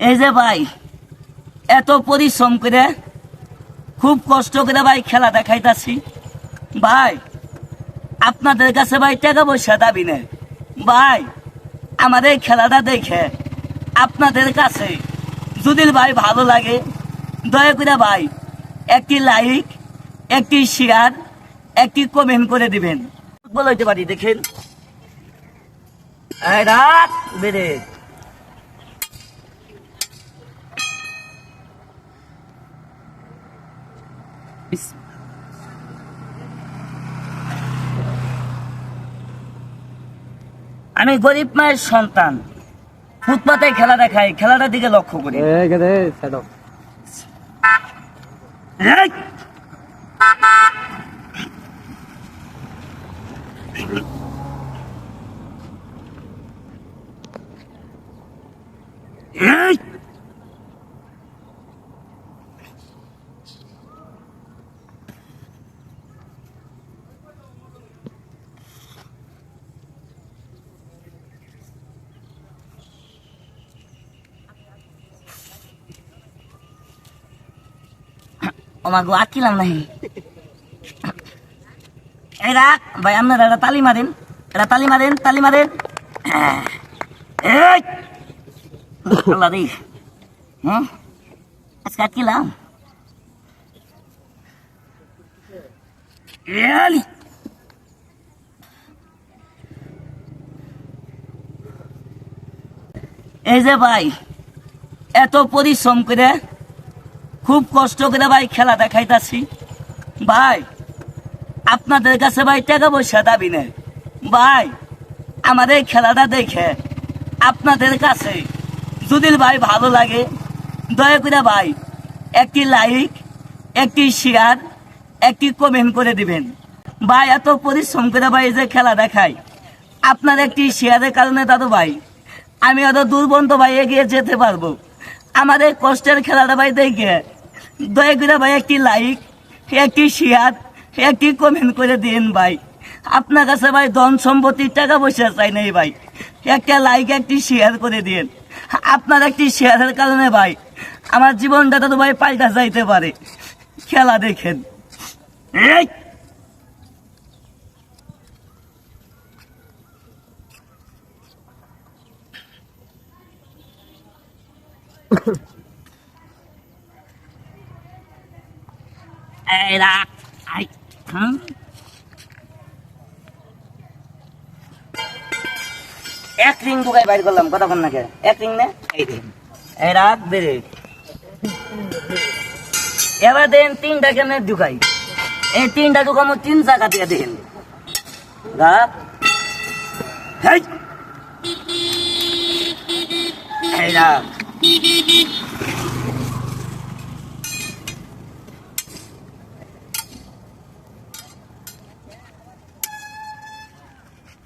এই যে ভাই, এত পরিশ্রম করে, খুব কষ্ট করে ভাই খেলা দেখাইতাছি। ভাই, আপনাদের কাছে ভাই টাকা পয়সা দাবি নেই। ভাই, আমার এই খেলাটা দেখে আপনাদের কাছে যদি ভাই ভালো লাগে, দয়া করে ভাই একটি লাইক একটি শেয়ার একটি কমেন্ট করে দিবেন। বলতে পারি, দেখেন। রাত, বেড়ে। আমি গরিব মায়ের সন্তান। ফুটপাতে খেলা দেখাই খেলাটার দিকে লক্ষ্য করি। এখানে গো আটকিলাম নাহি এই রাখ, ভাই আপনারা তালি মারেন এটা তালি মারেন। তালি মারেন হ্যাঁ? আজকে! এই যে ভাই, এত পরিশ্রম করে খুব কষ্ট করে ভাই খেলা দেখাইতাছি। ভাই, আপনাদের কাছে ভাই টাকা পয়সা দাবি নেই। ভাই, আমার এই খেলাটা দেখে আপনাদের কাছে যদি ভাই ভালো লাগে, দয়া করে ভাই একটি লাইক একটি শেয়ার একটি কমেন্ট করে দিবেন। ভাই, এত পরিশ্রম করে ভাই যে খেলা দেখাই। আপনার একটি শেয়ারের কারণে দাদু ভাই, আমি এত দুর্বন্ত ভাই এগিয়ে যেতে পারব। এই কষ্টের খেলাটা ভাই দেখে দয়া করে ভাই, একটি লাইক একটি শেয়ার একটি কমেন্ট করে দিন ভাই। আপনার কাছে ভাই ধন সম্পত্তির টাকা পয়সা চাই নাই ভাই। একটা লাইক একটি শেয়ার করে দিন। আপনার একটি শেয়ারের কারণে ভাই, আমার জীবনটা তো ভাই পাল্টা যাইতে পারে। খেলা দেখেন। এই! এই রাখ আই হুম এক রিং ঢুকাই বাইর করলাম কতক্ষণ নাকি এক রিং না? এই রিং এই রাত বেড়ে এবার দেন তিনটা কেন ঢুকাই? এই তিনটা ঢুকামো তিন জায়গা দিয়ে দেখেন রাত হেই! এই রাত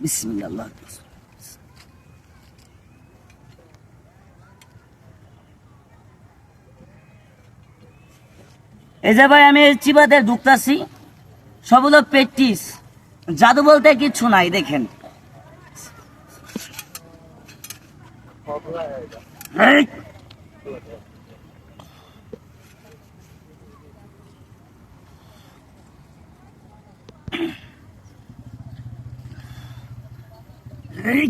বিসমিল্লাহ এই যে ভাই আমি চিবাতে ঢুকতাছি। সব হলো প্র্যাকটিস জাদু বলতে কিচ্ছু নাই দেখেন! এই!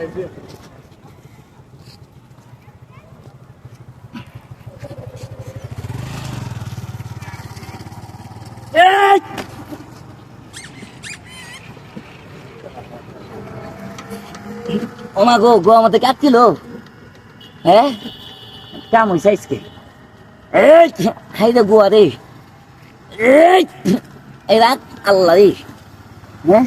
এই! এই! ও মা গো গো আমাদের কাট কিলো হ্যাঁ? কাম হয়েছে আজকে। এই! হাই রে গোয়া রে। এই রাত, আল্লাহ রে। হ্যাঁ?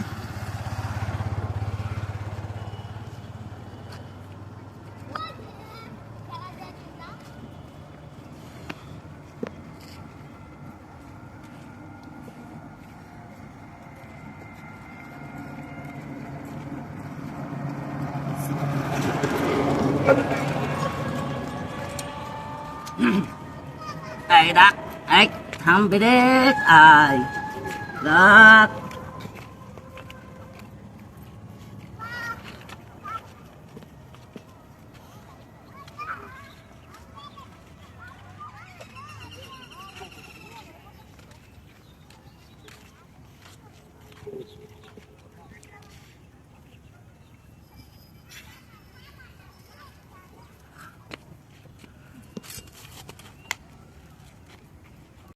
এই রাখ এই থামবে রে আয়